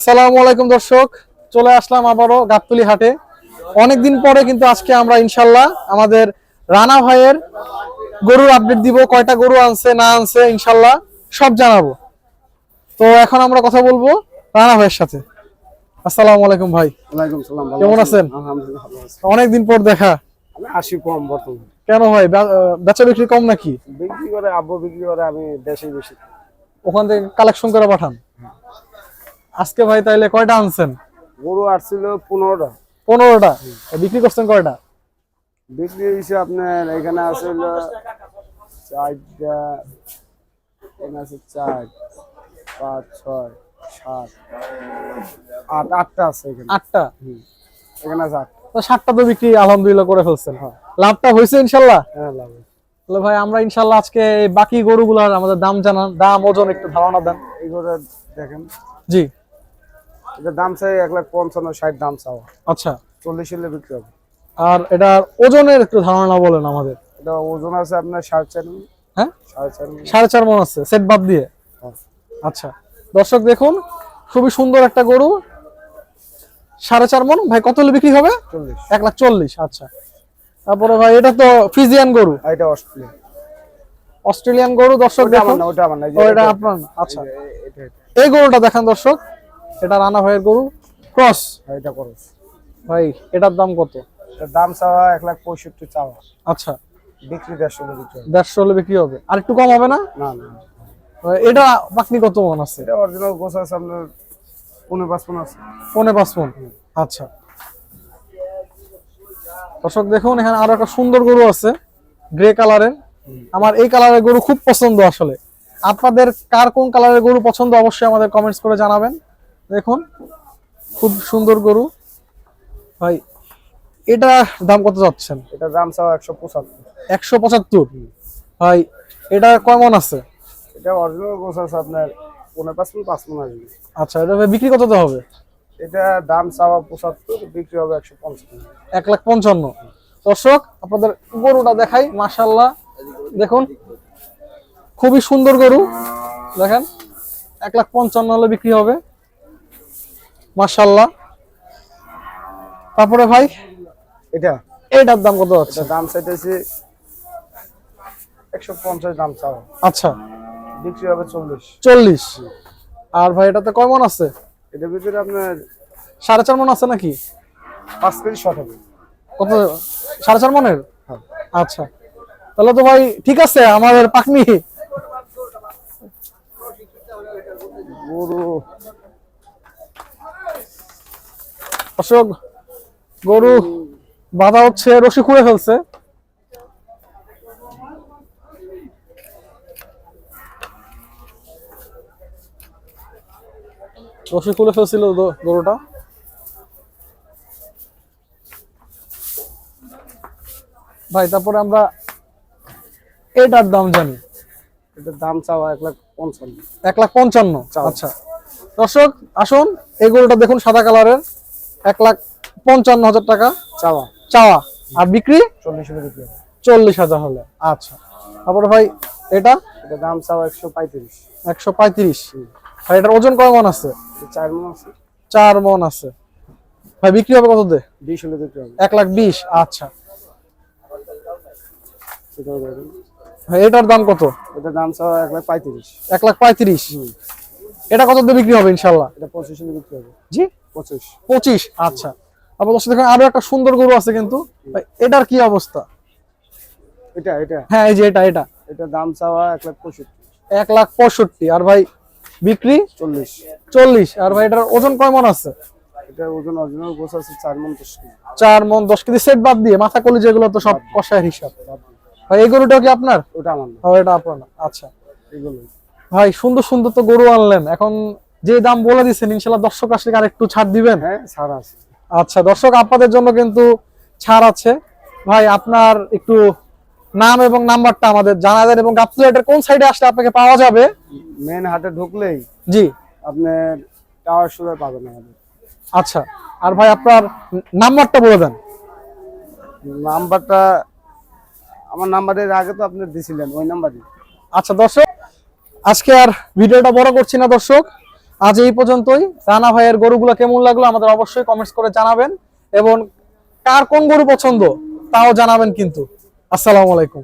আসসালামু আলাইকুম দর্শক চলে আসলাম আবারও গাবতলি হাটে। অনেকদিন পরে কিন্তু আজকে আমরা ইনশাল্লাহ আমাদের রানা ভাইয়ের গরুর আপডেট দিব কয়টা গরু আনছে না আনছে ইনশাল্লাহ সব জানাব। তো এখন আমরা কথা বলব রানা ভাইয়ের সাথে। আসসালামু আলাইকুম ভাই। সালাম কেমন আছেন? অনেকদিন পর দেখা। আসি কম বর্তমানে। কেন ভাই বেচা বিক্রি কম নাকি? বিক্রি করে আব্বু বিক্রি করে আমি দেশে বেশি। ওখান থেকে কালেকশন করে পাঠান? আজকে ভাই তাইলে কয়টা আনছেন? গরু আসছিল পনেরোটা। পনেরোটা? বিক্রি করছেন কয়টা? বিক্রি হয়েছে আপনার এখানে আসছিল চারটা এখানে আছে চার পাঁচ ছয় সাত আট আটটা আছে এখানে। আটটা? হুম। এখানে আছে আট তো ষাটটা তো বিক্রি আলহামদুলিল্লাহ করে ফেলছেন। লাভটা হয়েছে ইনশাল্লাহ? হ্যাঁ লাভ তাহলে ভাই আমরা ইনশাল্লাহ আজকে বাকি গরুগুলার আমাদের দাম জানান দাম ওজন একটু ধারণা দেন। এই দেখেন। জি। এটা দাম চাই এক লাখ পঞ্চান্ন ষাট দাম চাওয়া। আচ্ছা। চল্লিশ হলে বিক্রি হবে। আর এটার ওজনের একটু ধারণা বলেন আমাদের। এটা ওজন আছে আপনার সাড়ে চার হ্যাঁ? সাড়ে চার মন। আছে সেট বাদ দিয়ে? হ্যাঁ। আচ্ছা। দর্শক দেখুন খুবই সুন্দর একটা গরু। সাড়ে চার মন? ভাই কত হলে বিক্রি হবে? এক লাখ চল্লিশ আচ্ছা। তারপরে ভাই এটা তো ফ্রিজিয়ান গরু। এটা অস্ট্রেলিয়া অস্ট্রেলিয়ান গরু দর্শক দেখুন। ওটা এটা এটা- আপনার আচ্ছা। এটা এটা। এই গরুটা দেখেন দর্শক। এটা রানা ভাইয়ের গরু? ক্রস। হ্যাঁ, এটা করো ভাই এটার দাম কত? এটার দাম চাওয়া এক লাখ পঁয়ষট্টি চাওয়া। আচ্ছা। বিক্রি দেড়শো হলে বিক্রি দেড়শো হলে বিক্রি হবে। আর একটু কম হবে না? না না। এটা পাকনি কত মন আছে? এটা অরিজিনাল গোছ আছে আপনার পনেরো পাঁচ পনেরো আছে। পনে পাঁচ মন? আচ্ছা। দর্শক দেখুন এখানে আরও একটা সুন্দর গরু আছে গ্রে কালারের আমার এই কালারের গরু খুব পছন্দ আসলে। আপনাদের কার কোন কালারের গরু পছন্দ অবশ্যই আমাদের কমেন্টস করে জানাবেন। দেখুন খুব সুন্দর গরু। ভাই এটা দাম কত যাচ্ছেন এটা দাম চাওয়া একশো পঁচাত্তর। একশো পঁচাত্তর? ভাই এটা কেমন আছে? এটা অরিজিনাল গোছ আছে আপনার পনেরো পাঁচ মিনিট পাঁচ মন আসবে। আচ্ছা এটা বিক্রি কততে হবে? এটা দাম চাওয়া পঁচাত্তর বিক্রি হবে একশো পঞ্চান্ন। এক লাখ পঞ্চান্ন। দর্শক আপনাদের গরুটা দেখাই মাশাল্লাহ দেখুন খুবই সুন্দর গরু। দেখেন এক লাখ পঞ্চান্ন হলে বিক্রি হবে। মাশাল্লাহ তারপরে ভাই? এটা? এটার দাম কত আছে? এটা দাম চাইতেছি একশো পঞ্চাশ দাম চাওয়া আচ্ছা। বিক্রি হবে চল্লিশ। চল্লিশ। আর ভাই এটাতে কয় মন আছে? এটার ভিতরে আপনার সাড়ে চার মন আছে নাকি? পাঁচ কেজি শর্ট হবে। কত? সাড়ে চার মনের? হ্যাঁ। আচ্ছা। তাহলে তো ভাই ঠিক আছে আমাদের পাকনি। গরু। অশোক গরু বাধা হচ্ছে রশি খুঁড়ে ফেলছে। রশি খুলে ফেলছিল গরুটা। ভাই তারপরে আমরা এটার দাম জানি। এটার দাম চাওয়া এক লাখ পঞ্চান্ন। এক লাখ পঞ্চান্ন। আচ্ছা। দর্শক আসুন এই গরুটা দেখুন সাদা কালারের। এক লাখ পঞ্চান্ন হাজার টাকা চাওয়া। চাওয়া। আর বিক্রি? চল্লিশ হলে বিক্রি চল্লিশ হাজার হলে। আচ্ছা। তারপরে ভাই এটা? এটা দাম চাওয়া একশো পঁয়ত্রিশ। একশো পঁয়ত্রিশ। ভাই এটার ওজন কয় মন আছে? চার মন আছে। চার মন আছে। ভাই বিক্রি হবে কত দে? বিশ হলে বিক্রি হবে। এক লাখ বিশ। আচ্ছা। এটার দাম কত? এটার দাম চাওয়া এক লাখ পঁয়ত্রিশ। এক লাখ পঁয়ত্রিশ। এটা কত দিয়ে বিক্রি হবে ইনশাল্লাহ? এটা পঁচিশ হলে বিক্রি হবে। জি? পঁচিশ। আচ্ছা। তারপর দর্শক দেখুন আরও একটা সুন্দর গরু আছে কিন্তু। ভাই এটার কি অবস্থা? এটা এটা। হ্যাঁ এই যে এটা এটা। এটার দাম চাওয়া এক লাখ পঁয়ষট্টি। এক লাখ পঁয়ষট্টি। আর ভাই বিক্রি? চল্লিশ। চল্লিশ। আর ভাই এটার ওজন কয় মন আছে? এটা ওজন অরিজিনাল গোছ আছে চার মন দশ কেজি। চার মন দশ কেজি। সেট বাদ দিয়ে মাথা কলি যেগুলো তো সব কষায়ের হিসাব। ভাই এই গরুটাও কি আপনার? ওটা আমার ও, এটা আপনার। আচ্ছা। এগুলো ভাই সুন্দর সুন্দর তো গরু আনলেন। এখন যে দাম বলে দিচ্ছেন ইনশাল্লাহ দর্শক আসলে আর একটু ছাড় দিবেন। হ্যাঁ সারা আছে। আচ্ছা দর্শক আপনাদের জন্য কিন্তু ছাড় আছে। ভাই আপনার একটু নাম এবং নাম্বারটা আমাদের জানা দেন এবং গাবতুলেটের কোন সাইডে আসলে আপনাকে পাওয়া যাবে? মেন হাটে ঢুকলেই জি। আপনার টাওয়ার সুরে পাবেন আমাদের। আচ্ছা আর ভাই আপনার নাম্বারটা বলে দেন। নাম্বারটা আমার নাম্বারের আগে তো আপনি দিছিলেন ওই নাম্বারই। আচ্ছা দর্শক আজকে আর ভিডিওটা বড় করছি না দর্শক। আজ এই পর্যন্তই। রানা ভাইয়ের গরুগুলো কেমন লাগল আমাদের অবশ্যই কমেন্টস করে জানাবেন। এবং কার কোন গরু পছন্দ, তাও জানাবেন কিন্তু। আসসালামু আলাইকুম।